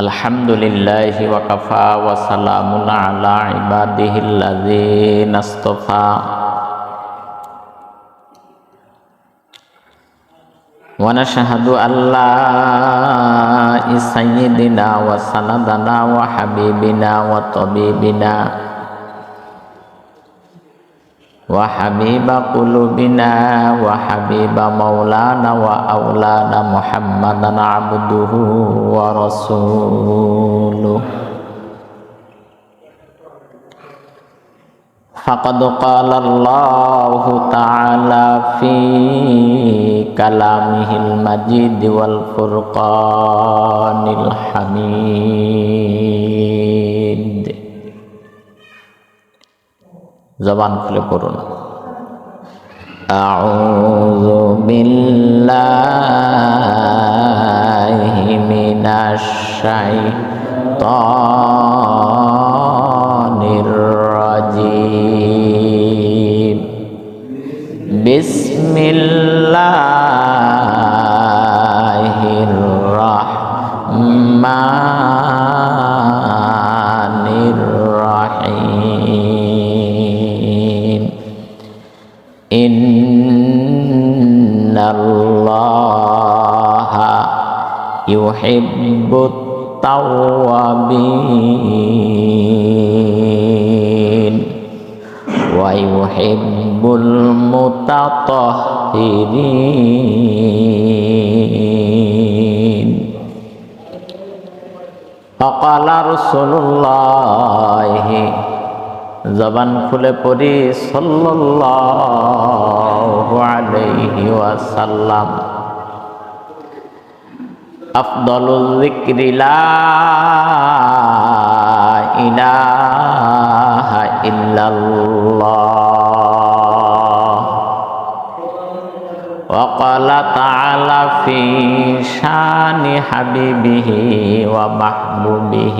الحمد لله وكفى وسلام على عباده الذين اصطفى ونشهد أن لا سيدنا وسندنا وحبيبنا وطبيبنا وحبيب قلوبنا وحبيب مولانا وأولانا محمدا عبده ورسوله. فقد قال الله تعالى في كلامه المجيد والفرقان الحميد. জবান খুলে পড়ুন أعوذ بالله من الشيطان الرجيم بسم الله الرحمن إن الله يحب التوابين ويحب المتطهرين فقال رسول الله জবান খুলে পড়ি সাল্লাল্লাহু আলাইহি ওয়াসাল্লাম আফদলুল যিকরি লা ইলাহা ইল্লাল্লাহ وقال تعالى في شان حبيبه ومحبوبه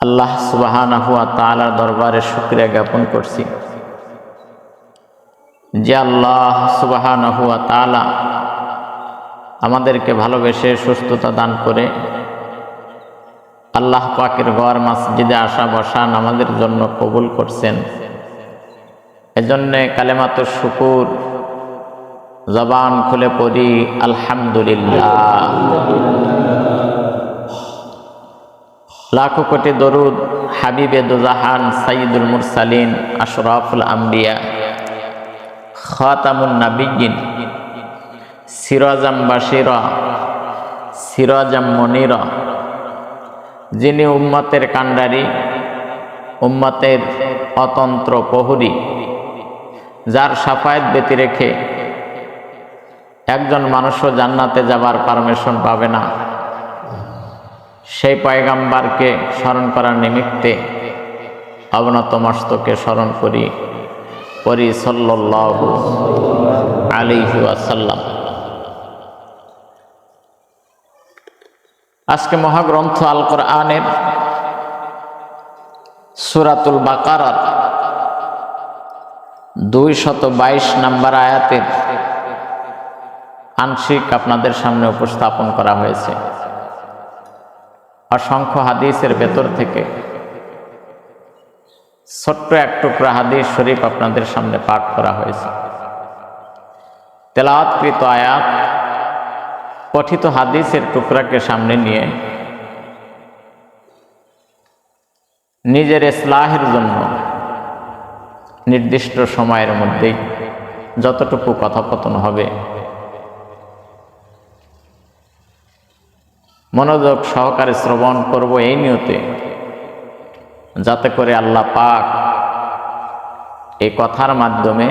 আল্লাহ সুবাহানা হুয়া তালার দরবারে শুক্রিয়া জ্ঞাপন করছি। যে আল্লাহ সুবাহানা হুয়া তালা আমাদেরকে ভালোবেসে সুস্থতা দান করে আল্লাহ পাকের গড় মসজিদে আসা বসান আমাদের জন্য কবুল করছেন। এজন্যে কালেমাত শুকুর জবান খুলে পড়ি, আলহামদুলিল্লাহ। লাখো কোটি দরুদ হাবিবে দুজাহান সাইদুল মুরসালিন আশরাফুল আম্বিয়া খাতামুন নাবিগিন সিরাজাম বাসিরা সিরাজাম মনিরা। যিনি উম্মতের কাণ্ডারি, উম্মতের অতন্ত্র প্রহরী, যার সাফায়াত ব্যতি রেখে একজন মানুষও জান্নাতে যাবার পারমিশন পাবে না। সেই পয়গাম্বারকে স্মরণ করার নিমিত্তে অবনত মস্তকে স্মরণ করি করি সাল্লাল্লাহু আলাইহি ওয়াসাল্লাম। আজকে মহাগ্রন্থ আল কোরআনের সুরাতুল বাকারার দুই শত বাইশ নাম্বার আয়াতের আংশিক আপনাদের সামনে উপস্থাপন করা হয়েছে। অসংখ্য হাদিসের ভেতর থেকে। ছোট্ট এক টুকরা হাদিস শরীফ আপনাদের সামনে পাঠ করা হয়েছে। তেলাওয়াতকৃত আয়াত পঠিত হাদিসের টুকরাকে সামনে নিয়ে নিজের ইসলাহের জন্য নির্দিষ্ট সময়ের মধ্যেই যতটুকু কথোপকথন হবে মনোযোগ সহকারে শ্রবণ করব এই নিয়তে, যাতে করে আল্লাহ পাক এই কথার মাধ্যমে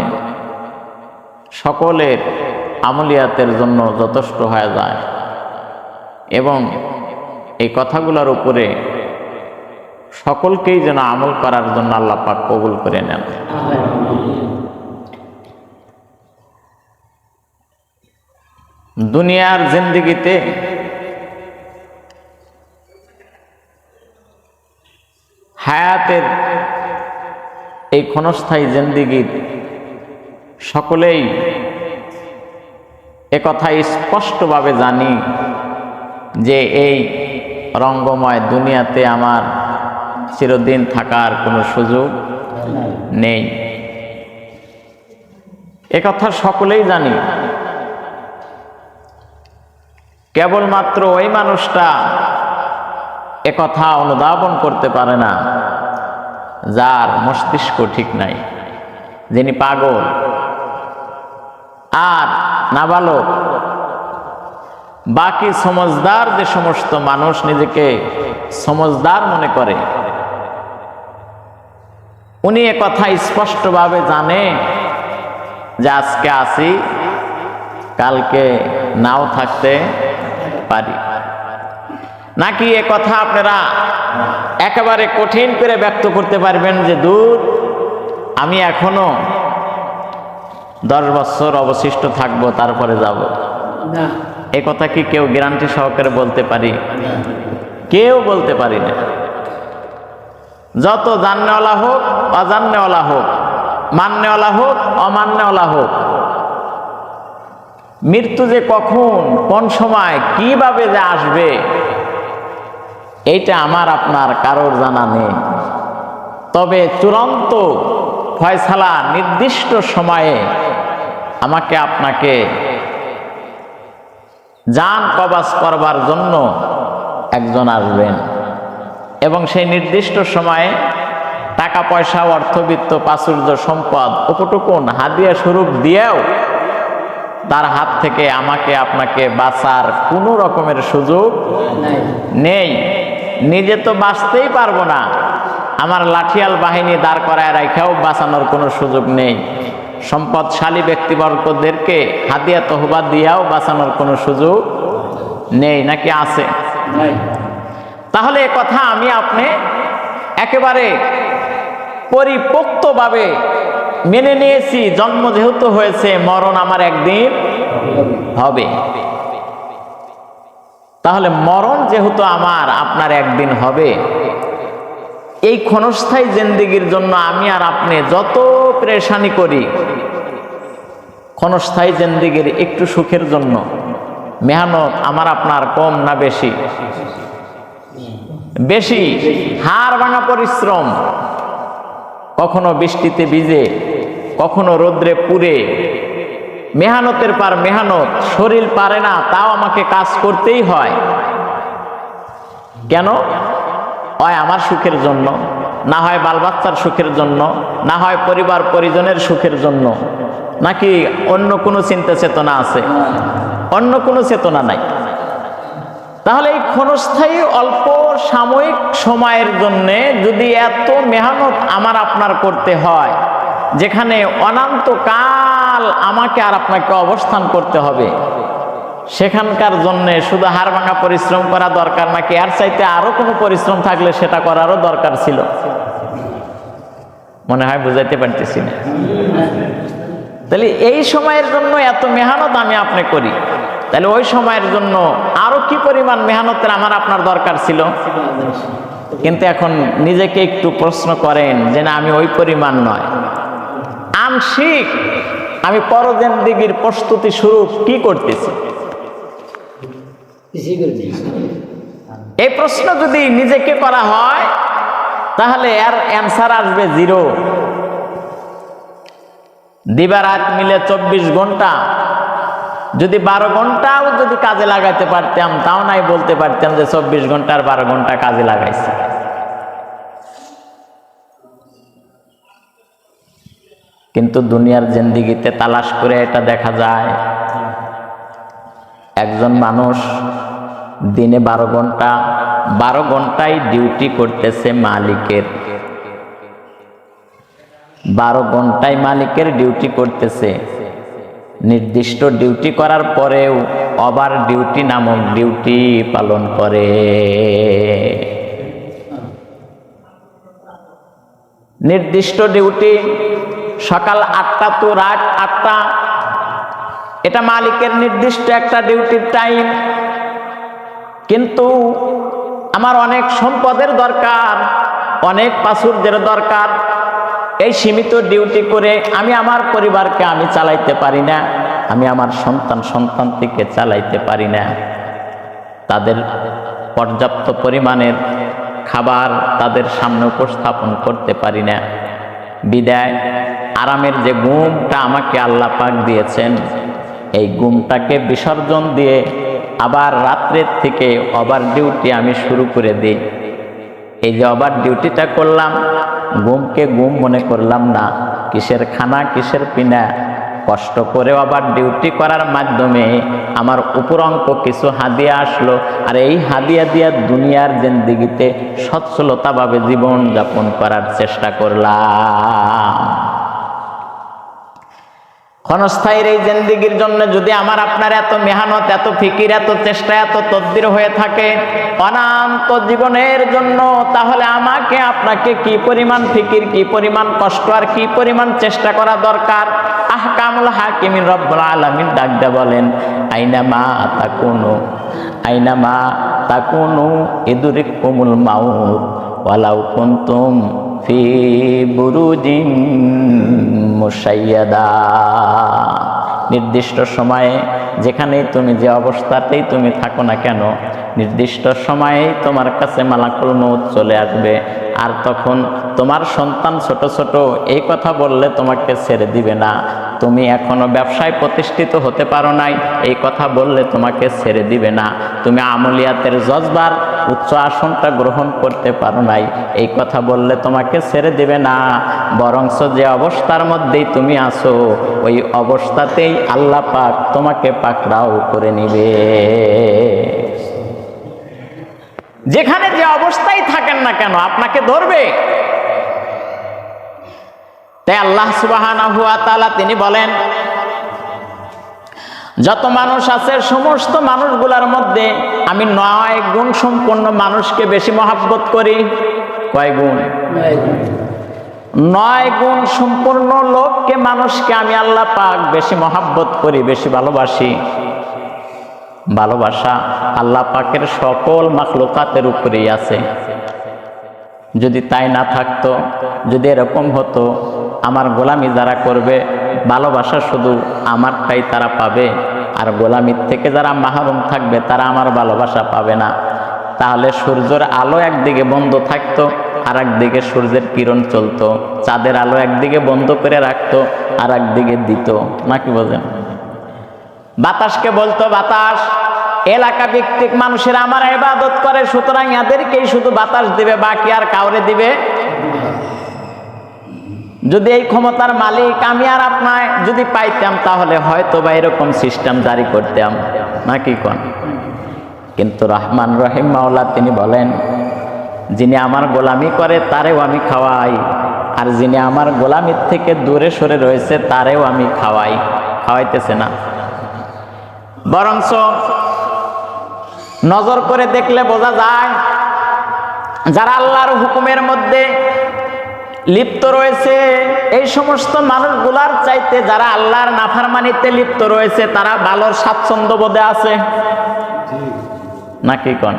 সকলের আমলিয়াতের জন্য যথেষ্ট হয়ে যায় এবং এই কথাগুলোর উপরে সকলকেই যেন আমল করার জন্য আল্লাহ পাক কবুল করে নেন। দুনিয়ার জিন্দিগিতে হায়াতের এই ক্ষণস্থায়ী জিন্দিগির সকলেই একথা স্পষ্টভাবে জানি যে এই রঙ্গময় দুনিয়াতে আমার চিরদিন থাকার কোনো সুযোগ নেই। একথা সকলেই জানি। কেবলমাত্র ওই মানুষটা একথা অনুধাবন করতে পারে না। যার মস্তিষ্ক ঠিক নাই, যিনি পাগল আর নাবালক। বাকি সমজদার যে সমস্ত মানুষ নিজেকে সমজদার মনে করে, উনি কথা স্পষ্টভাবে জানে যে আজকে আসি, কালকে নাও থাকতে পারি। নাকি এ কথা আপনারা একেবারে কঠিন করে ব্যক্ত করতে পারবেন যে দূর আমি এখনও দশ বছর অবশিষ্ট থাকব তারপরে যাব। এ কথা কি কেউ গ্যারান্টি সহকারে বলতে পারি? কেউ বলতে পারি না। যত জাননেওয়ালা হোক অজান্নেওয়ালা হোক মান্যওয়ালা হোক অমান্যওয়ালা হোক মৃত্যু যে কখন কোন সময় কীভাবে যে আসবে এইটা আমার আপনার কারোর জানা নেই। তবে চূড়ান্ত ফয়সালা নির্দিষ্ট সময়ে আমাকে আপনাকে যান কবাস করবার জন্য একজন আসবেন। এবং সেই নির্দিষ্ট সময়ে টাকা পয়সা অর্থবিত্ত প্রাচুর্য সম্পদ উপটুকুন হাদিয়া স্বরূপ দিয়েও তার হাত থেকে আমাকে আপনাকে বাঁচার কোনো রকমের সুযোগ নাই। নেই। নিজে তো বাঁচতেই পারব না। আমার লাঠিয়াল বাহিনী দাঁড় করায় রাখাও বাঁচানোর কোনো সুযোগ নেই। সম্পদশালী ব্যক্তিবর্গদেরকে হাতিয়া তহবা দিয়াও বাঁচানোর কোনো সুযোগ নেই, নাকি আছে? তাহলে কথা আমি আপনি একেবারে পরিপোক্তভাবে মেনে নিয়েছি, জন্ম যেহেতু হয়েছে, মরণ আমার একদিন হবে। তাহলে মরণ যেহেতু আমার, আপনার একদিন হবে। এই ক্ষণস্থায়ী জিন্দিগির জন্য আমি আর আপনি যত প্রেশানি করি, ক্ষণস্থায়ী জিন্দিগির একটু সুখের জন্য। মেহনত আমার আপনার কম না বেশি? বেশি। হাড় ভাঙা পরিশ্রম। কখনো বৃষ্টিতে ভিজে, কখনো রোদ্রে পুড়ে মেহানতের পার মেহানত, শরীর পারে না, তাও আমাকে কাজ করতেই হয়। কেন? হয় আমার সুখের জন্য, না হয় বাল বাচ্চার সুখের জন্য, না হয় পরিবার পরিজনের সুখের জন্য। নাকি অন্য কোনো চিন্তা চেতনা আছে? অন্য কোনো চেতনা নাই। তাহলে এই ক্ষণস্থায়ী অল্প সাময়িক সময়ের জন্য যদি এত মেহনত আমার আপনার করতে হয়, যেখানে অনন্ত কাল আমাকে আর আপনাকে অবস্থান করতে হবে। সেখানকার জন্য শুধু হাড় ভাঙা পরিশ্রম করা দরকার নাকি আর চাইতে আরও কোনো পরিশ্রম থাকলে সেটা করারও দরকার ছিল? মনে হয় বুঝাইতে পারতেছি না। তাহলে এই সময়ের জন্য এত মেহনত আমি আপনি করি। তাহলে ওই সময়ের জন্য আরও কি পরিমাণ মেহনতের আমার আপনার দরকার ছিল? কিন্তু এখন নিজেকে একটু প্রশ্ন করেন যে না, আমি ওই পরিমাণ নয়। আংশিক আমি পরজেন্দিগির প্রস্তুতি শুরু কি করতেছি? এই প্রশ্ন যদি নিজেকে করা হয়, তাহলে এর অ্যান্সার আসবে জিরো দিবারাত মিলে চব্বিশ ঘণ্টা। যদি বারো ঘন্টাও যদি কাজে লাগাইতে পারতাম, তাও নাই বলতে পারতাম যে চব্বিশ ঘণ্টার বারো ঘণ্টা কাজে লাগাইছি। কিন্তু দুনিয়ার জিন্দিগিতে তালাশ করে এটা দেখা যায়। একজন মানুষ দিনে বারো ঘণ্টা, বারো ঘন্টায় ডিউটি করতেছে মালিকের। বারো ঘন্টায় মালিকের ডিউটি করতেছে। নির্দিষ্ট ডিউটি করার পরেও ওভার ডিউটি নামক ডিউটি পালন করে। নির্দিষ্ট ডিউটি সকাল আটটা তো রাত আটটা। এটা মালিকের নির্দিষ্ট একটা ডিউটির টাইম কিন্তু আমার অনেক সম্পদের দরকার, অনেক পাসুরদের দরকার। এই সীমিত ডিউটি করে আমি আমার পরিবারকে আমি চালাইতে পারি না, আমি আমার সন্তান সন্তানটিকে চালাইতে পারি না। তাদের পর্যাপ্ত পরিমাণের খাবার তাদের সামনে উপস্থাপন করতে পারি না। বিদায়। আরামের যে ঘুমটা আমাকে আল্লাহ পাক দিয়েছেন, এই ঘুমটাকে বিসর্জন দিয়ে আবার রাত্রের থেকে ওভার ডিউটি আমি শুরু করে দিই। এই যে ওভার ডিউটিটা করলাম ঘুমকে ঘুম মনে করলাম না, কিসের খানা, কিসের পিনা, কষ্ট করে আবার ডিউটি করার মাধ্যমে আমার উপরঙ্ক কিছু হাদিয়া আসলো। আর এই হাদিয়া দিয়া দুনিয়ার জিন্দিগিতে সচ্ছলতাভাবে জীবন যাপন করার চেষ্টা করলাম। ক্ষণস্থায়ীর এই জিন্দিগির জন্য যদি আমার আপনার এত মেহনত, এত ফিকির, এত চেষ্টা, এত তদ্বির হয়ে থাকে অনান্ত জীবনের জন্য, তাহলে আমাকে আপনাকে কি পরিমাণ ফিকির, কি পরিমাণ কষ্ট আর কি পরিমাণ চেষ্টা করা দরকার? আহকামুল হাকিমিন রব্বুল আলামিন ডাকদা বলেন, আইনা মা তাকুনু, আইনা মা তাকুনু ইদুরিক কুমুল মাউত, ওয়ালাউ কুনতুম ফি বুরুজিম মুসাইয়াদা নির্দিষ্ট সময়ে যেখানেই তুমি যে অবস্থাতেই তুমি থাকো না কেন, নির্দিষ্ট সময়েই তোমার কাছে মালাকুল মৌত চলে আসবে। আর তখন তোমার সন্তান ছোট ছোট এই কথা বললে তোমাকে ছেড়ে দিবে না। তুমি এখনও ব্যবসায় প্রতিষ্ঠিত হতে পারো নাই, এই কথা বললে তোমাকে ছেড়ে দিবে না। তুমি আমলিয়াতের জজবার উচ্চ আসনটা গ্রহণ করতে পারো নাই, এই কথা বললে তোমাকে ছেড়ে দিবে না। বরংস যে অবস্থার মধ্যেই তুমি আসো ওই অবস্থাতেই আল্লাহ পাক তোমাকে পাকড়াও করে নিবে। যেখানে যে অবস্থায় থাকেন না কেন, আপনাকে ধরবে। তাই আল্লাহ তালা তিনি বলেন, যত মানুষ আছে, সমস্ত মানুষগুলোর মধ্যে আমি নয় গুণ সম্পন্ন মানুষকে বেশি মহাব্বত করি। কয় গুণ। নয় গুণ সম্পূর্ণ লোককে মানুষকে আমি আল্লাহ পাক বেশি মহাব্বত করি, বেশি ভালোবাসি। ভালোবাসা আল্লাহ পাকের সকল মাখলুকাতের উপরেই আছে। যদি তাই না থাকতো, যদি এরকম হতো, আমার গোলামি যারা করবে, ভালোবাসা শুধু আমারটাই তারা পাবে, আর গোলামির থেকে যারা মাহরুম থাকবে, তারা আমার ভালোবাসা পাবে না। তাহলে সূর্যের আলো একদিকে বন্ধ থাকতো আর একদিকে সূর্যের কিরণ চলতো, চাঁদের আলো একদিকে বন্ধ করে রাখতো আর একদিকে দিত। নাকি বোঝেন? বাতাসকে বলতো, বাতাস, এলাকা ভিত্তিক মানুষেরা আমার ইবাদত করে, সুতরাং এদেরকেই শুধু বাতাস দিবে, বাকি আর কাউরে দিবে? যদি এই ক্ষমতার মালিক আমি আর আপনার যদি পাইতাম, তাহলে হয়তো বা এরকম সিস্টেম জারি করতাম। নাকি কোন? কিন্তু রহমান রহিম মাওলা তিনি বলেন যিনি আমার গোলামি করে, তারেও আমি খাওয়াই। আর যিনি আমার গোলামির থেকে দূরে সরে রয়েছে, তারেও আমি খাওয়াই। খাওয়াইতেছে না। বরঞ্চ নজর করে দেখলে বোঝা যায়, যারা আল্লাহর হুকুমের মধ্যে লিপ্ত রয়েছে, এই সমস্ত মানুষগুলার চাইতে যারা আল্লাহর নাফারমানিতে লিপ্ত রয়েছে, তারা ভালোর স্বাচ্ছন্দ্য বোধে আছে। নাকি কন?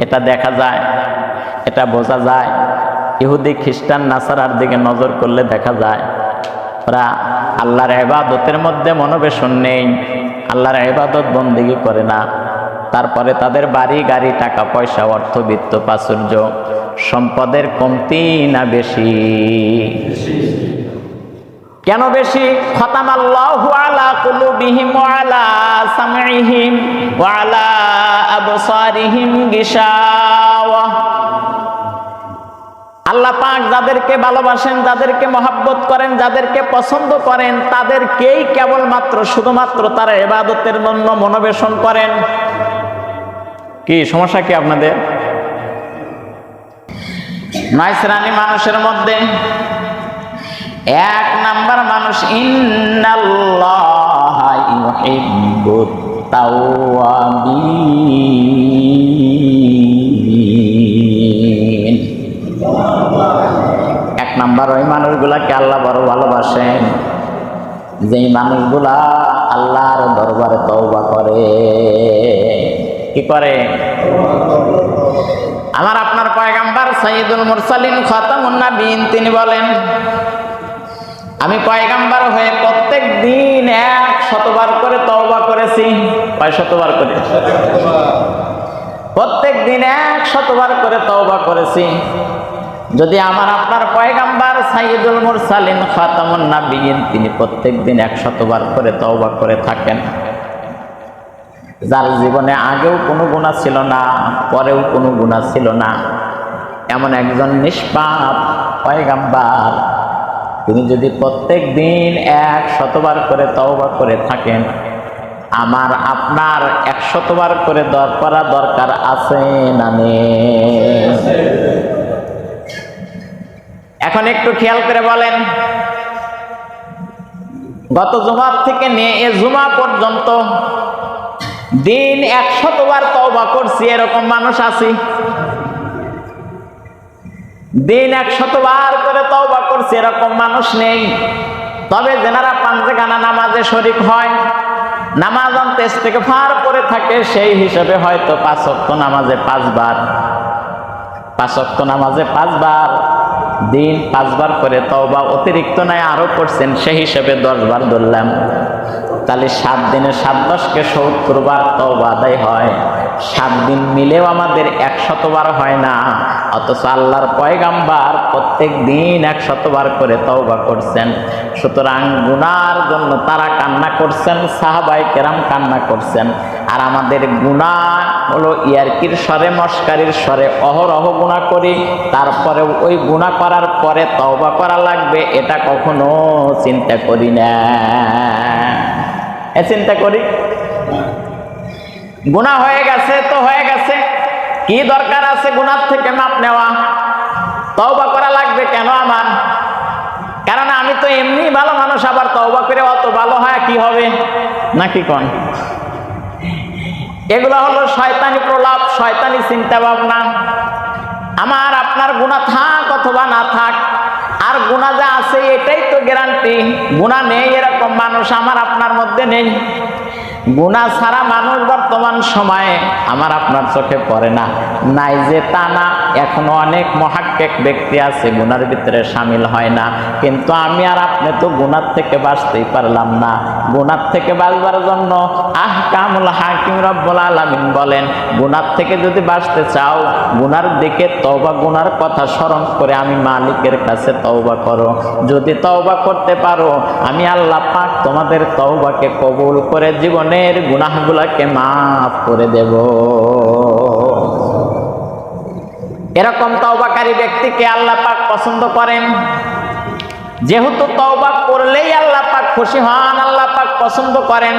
এটা দেখা যায়, এটা বোঝা যায়। ইহুদি, খ্রিস্টান, নাসারার দিকে নজর করলে দেখা যায়, ওরা আল্লাহর এবাদতের মধ্যে মনোবেশন নেই, আল্লাহর এবাদত বন্দিগি করে না। তারপরে তাদের বাড়ি, গাড়ি, টাকা, পয়সা অর্থবিত্ত প্রাচুর্য, সম্পদের কমতি না বেশি। কেন বেশি? আল্লাহু পাক যাদেরকে ভালোবাসেন, যাদেরকে মহাব্বত করেন, যাদেরকে পছন্দ করেন, তাদেরকেই কেবলমাত্র, শুধুমাত্র তারা এবাদতের জন্য মনোবেশন করেন। কি, সমস্যা কি আপনাদের? নয় মানুষের মধ্যে এক নাম্বার মানুষ এক নাম্বার ওই মানুষগুলাকে আল্লাহ বড় ভালোবাসেন। যেই মানুষগুলা আল্লাহর দরবারে তওবা করে। কি করে? আমার আপনার পয়গাম্বার সাইদুল মুরসালিন খতামুন নবীন, তিনি বলেন আমি পয়গাম্বার হয়ে প্রত্যেক দিন এক শতবার করে তওবা করেছি। কয় শতবার করে? প্রত্যেক দিন এক শতবার করে তওবা করেছি। যদি আমার আপনার পয়গাম্বার সাইদুল মুরসালিন খাতামুন নাবিয়িন তিনি প্রত্যেক দিন এক শতবার করে তওবা করে থাকেন। যার জীবনে আগেও কোনো গুণা ছিল না, পরেও কোনো গুণা ছিল না। এমন একজন নিষ্পাপ পয়গাম্বার তিনি যদি প্রত্যেক দিন এক শতবার করে তওবা করে থাকেন, আমার আপনার এক শতবার করে দর করা দরকার আছে না এখন একটু খেয়াল করে বলেন, গত জুমার থেকে নিয়ে এ জুমা পর্যন্ত দিন একশতবার তওবা করছি, এরকম মানুষ আছি। দিন একশতবার করে তওবা করছি, এরকম মানুষ নেই। তবে যেনারা পাঞ্জেখানা নামাজে শরিক হয়, নামাজ তেজ থেকে ফার করে থাকে, সেই হিসেবে হয়তো পাঁচ অক্ট নামাজে পাঁচবার। পাঁচ অক্ট নামাজে পাঁচবার, দিন পাঁচবার করে তওবা অতিরিক্ত নয় আরও করছেন, সেই হিসেবে দশবার ধরলাম। তাহলে সাত দিনে সাত দশকে সত্তর বার তওবা আদায় হয়। সাত দিন মিলেও আমাদের একশতবার হয় না। অথচ আল্লাহর পয়গাম্বার প্রত্যেক দিন একশতবার করে তওবা করছেন। সুতরাং গুনার জন্য তারা কান্না করছেন সাহাবাই কেরাম কান্না করছেন। আর আমাদের গুণা হলো ইয়ারকির স্বরে, মস্কারির স্বরে অহরহ গুণা করি তারপরে ওই গুণা করার পরে তওবা করা লাগবে, এটা কখনো চিন্তা করি না। এ চিন্তা করি? গুণা হয়ে গেছে তো হয়ে গেছে। কি দরকার আছে গুনার থেকে মাপ নেওয়া? তওবা করা লাগবে কেন আমার? কারণ আমি তো এমনি ভালো মানুষ, আবার তওবা করে অত ভালো হয় কি হবে? নাকি কোন? এগুলো হলো শয়তানি প্রলাপ, শয়তানি চিন্তা ভাবনা আমার, আপনার গুণা থাক অথবা না থাক, আর গুণা যা আছে এটাই তো গ্যারান্টি গুণা নেই এরকম মানুষ আমার আপনার মধ্যে নেই। গুণা ছাড়া মানুষ বর্তমান সময়ে আমার আপনার চোখে পড়ে না। নাই যে তা না, এখনও অনেক মহাক্কেক ব্যক্তি আছে, গুনার ভিতরে সামিল হয় না। কিন্তু আমি আর আপনি তো গুনার থেকে বাঁচতেই পারলাম না। গুনার থেকে বাঁচবার জন্য আহ কামুল হাকিম রব্বুল আলামিন বলেন, গুনার থেকে যদি বাঁচতে চাও, গুনার দিকে তওবা, গুনার কথা স্মরণ করে আমি মালিকের কাছে তওবা করো। যদি তওবা করতে পারো, আমি আল্লাহ পাক তোমাদের তওবাকে কবুল করে জীবনের গুনাহগুলাকে মাফ করে দেব। এরকম তওবাকারী ব্যক্তিকে আল্লাহ পাক পছন্দ করেন। যেহেতু তওবা করলেই আল্লাহ পাক খুশি হন, আল্লাহ পাক পছন্দ করেন।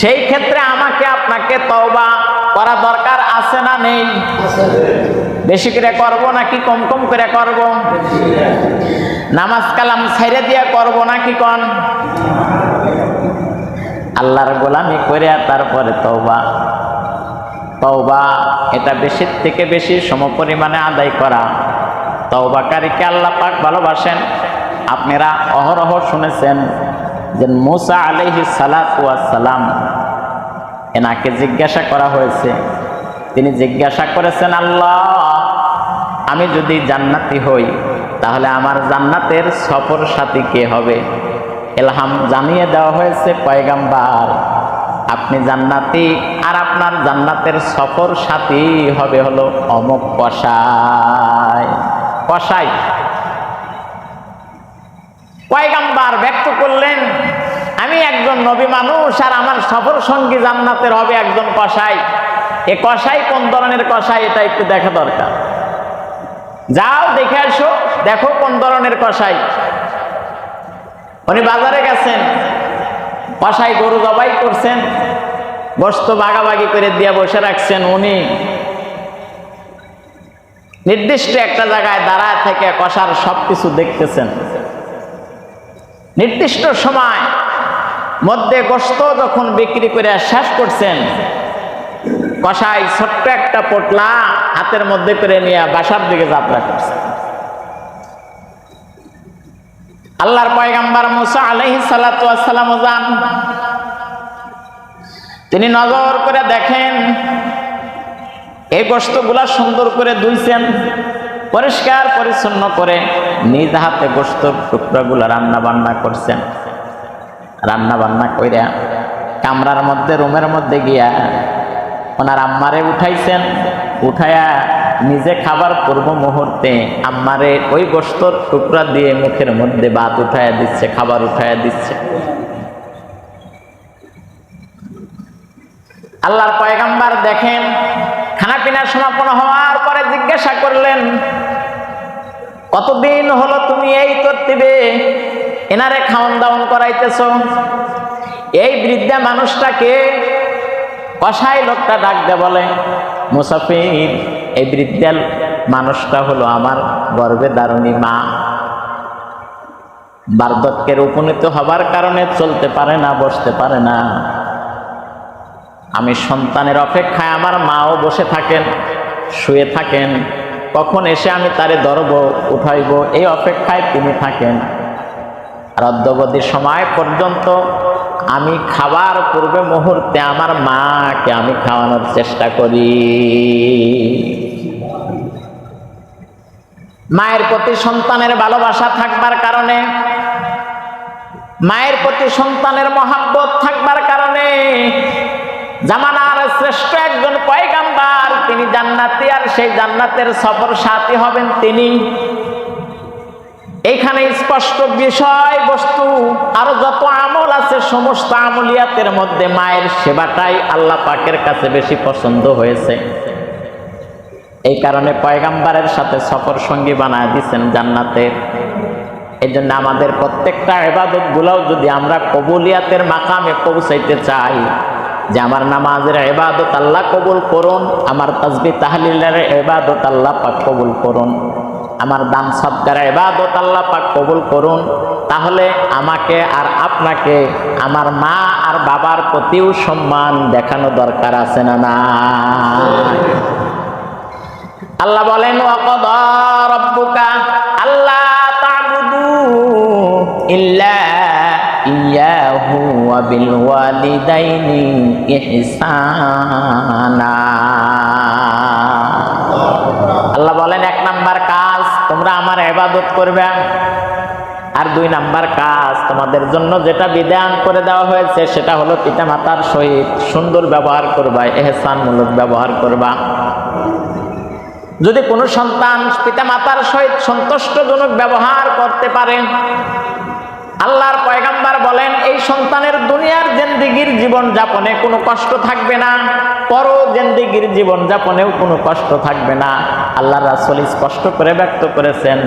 সেই ক্ষেত্রে আমাকে আপনাকে তওবা করা দরকার আছে না নেই? বেশি করে করব নাকি কম কম করে করব? নামাজ কালাম ছাইরে দিয়া করব নাকি কন? আল্লাহর গোলামি করে তারপরে তওবা। তওবা এটা বেশির থেকে বেশি সমপরিমাণে আদায় করা। তওবাকারীকে আল্লাহ পাক ভালোবাসেন। আপনারা অহরহ শুনেছেন যে মুসা আলহি সালাম এনাকে জিজ্ঞাসা করা হয়েছে। তিনি জিজ্ঞাসা করেছেন, আল্লাহ, আমি যদি জান্নাতি হই, তাহলে আমার জান্নাতের সফর সাথী কে হবে? এলহাম জানিয়ে দেওয়া হয়েছে, পয়গাম্বার, আপনি জান্নাতি আর আপনার জান্নাতের সফর সাথী হবে হলো অমক কষাই কষাই পয়গাম্বার ব্যক্ত করলেন, আমি একজন নবী মানুষ আর আমার সফর সঙ্গী জান্নাতের হবে একজন কষাই এ কষাই কোন ধরনের কষাই এটা একটু দেখা দরকার। যাও দেখে আসো, দেখো কোন ধরনের কষাই উনি বাজারে গেছেন কষাই গরু জবাই করছেন গোস্ত বাগাবাগি করে দিয়ে বসে রাখছেন উনি। নির্দিষ্ট একটা জায়গায় দাঁড়ায় থেকে কষার সবকিছু দেখতেছেন। নির্দিষ্ট সময় মধ্যে গোস্ত যখন বিক্রি করে শেষ করছেন, কষায় ছোট্ট একটা পোটলা হাতের মধ্যে করে নিয়ে বাসার দিকে যাত্রা করছেন। আল্লাহর পয়গাম্বার মুসা আলহি সালাম যান। তিনি নজর করে দেখেন, এই গোস্তগুলা সুন্দর করে ধুইছেন, পরিষ্কার পরিচ্ছন্ন করে নিজ হাতে গোস্তর টুকরাগুলা রান্না বান্না করছেন। রান্না বান্না কইরা কামরার মধ্যে, রুমের মধ্যে গিয়া ওনার আম্মারে উঠাইছেন, উঠায়া নিজে খাবার পূর্ব মুহূর্তে আম্মারে ওই গোস্তর টুকরা দিয়ে মুখের মধ্যে ভাত উঠায়া দিচ্ছে, খাবার উঠায়া দিচ্ছে। আল্লাহর পয়গাম্বার দেখেন খানা পিনার সমাপন হওয়ার পরে জিজ্ঞাসা করলেন, কতদিন হলো তুমি এই তরতিবে? এনারে খাওয়ান দাওয়ান করাইতেছ? এই বৃদ্ধা মানুষটাকে কষাই লোকটা ডাক দে বলে, মুসাফির এই বৃদ্ধা মানুষটা হলো আমার গর্বে দারুণী মা। বার্ধক্যের উপনীত হবার কারণে চলতে পারে না, বসতে পারে না। আমি সন্তানের অপেক্ষায় আমার মাও বসে থাকেন, শুয়ে থাকেন। কখন এসে আমি তারে ধরব, উঠাইব, এই অপেক্ষায় তিনি থাকেন। আর অদ্যবধি সময় পর্যন্ত আমি খাবার পূর্বে মুহূর্তে আমার মাকে আমি খাওয়ানোর চেষ্টা করি। মায়ের প্রতি সন্তানের ভালোবাসা থাকবার কারণে, মায়ের প্রতি সন্তানের মহাব্বত থাকবার কারণে, জামানার শ্রেষ্ঠ একজন পয়গাম্বার, তিনি জান্নাতি আর সেই জান্নাতের সফর সাথী হবেন তিনি। এখানে স্পষ্ট বিষয় বস্তু আরও যত আমল আছে, সমস্ত আমলিয়াতের মধ্যে মায়ের সেবাটাই আল্লাহ পাকের কাছে বেশি পছন্দ হয়েছে। এই কারণে পয়গাম্বারের সাথে সফর সঙ্গী বানায় দিচ্ছেন জান্নাতের এই জন্য আমাদের প্রত্যেকটা এবাদত গুলাও যদি আমরা কবুলিয়াতের মাকামে পৌঁছাইতে চাই, যে আমার নামাজের এবাদত আল্লাহ কবুল করুন, আমার তাজবি তাহলিলের এবাদত আল্লাহ পাক কবুল করুন, আমার দান সৎকার এবাদত আল্লাহ পাক কবুল করুন, তাহলে আমাকে আর আপনাকে, আমার মা আর বাবার প্রতিও সম্মান দেখানো দরকার আছে না না আল্লাহ বলেন আল্লাহ ইল্লা ইয়াহু আল্লাহ বলেন, এক নাম্বার কাজ তোমরা আমার ইবাদত করবে আর দুই নাম্বার কাজ তোমাদের জন্য যেটা বিধান করে দেওয়া হয়েছে সেটা হলো পিতামাতার সহিত সুন্দর ব্যবহার করবা এহসানমূলক ব্যবহার করবা। যদি কোনো সন্তান পিতামাতার সহিত সন্তুষ্টজনক ব্যবহার করতে পারে, আল্লাহর পয়গাম্বার বলেন, এই সন্তানের দুনিয়ার জেন্দিগির জীবন যাপনে কোনো কষ্ট থাকবে না পর জেন্দিগির জীবন যাপনেও কোনো কষ্ট থাকবে না। আল্লাহ রাসুল স্পষ্ট করে ব্যক্ত করেছেন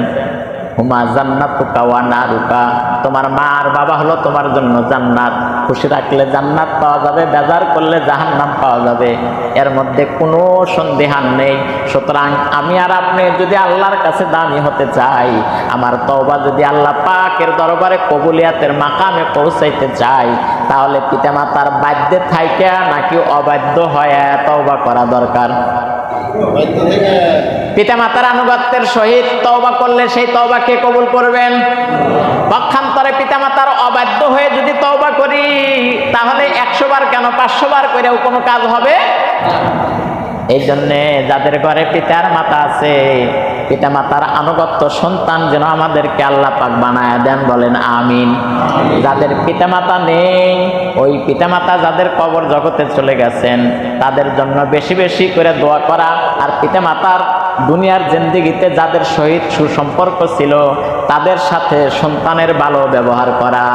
হুমা জান্নাত ওয়া নারুকা। তোমার মা আর বাবা হলো তোমার জন্য জান্নাত। খুশি রাখলে জান্নাত পাওয়া যাবে, বেজার করলে জাহান্নাম পাওয়া যাবে। এর মধ্যে কোনো সন্দেহান নেই। সুতরাং আমি আর আপনি যদি আল্লাহর কাছে দামি হতে চাই, আমার তওবা যদি আল্লাহ পাকের দরবারে কবুলিয়াতের মাকামে পৌঁছাইতে চাই, তাহলে পিতামাতার বাধ্যে থাইকা নাকি অবাধ্য হয় তওবা করা দরকার? পিতামাতার আনুগত্যের সহিত তওবা করলে সেই তওবা কে কবুল করবেন? পক্ষান্তরে পিতামাতার অবাধ্য হয়ে যদি তওবা করি, তাহলে একশো বার কেন? পাঁচশো বার করেও কোনো কাজ হবে? এই জন্যে যাদের ঘরে পিতার মাতা আছে পিতা মাতার আনুগত্য সন্তান যেন আমাদেরকে আল্লাহ পাক বানায় দেন, বলেন আমিন। যাদের পিতা মাতা নেই, ওই পিতা মাতা যাদের কবর জগতে চলে গেছেন, তাদের জন্য বেশি বেশি করে দোয়া করা, আর পিতা মাতার দুনিয়ার জিন্দিগিতে যাদের সহিত সুসম্পর্ক ছিল তাদের সাথে সন্তানের ভালো ব্যবহার করা।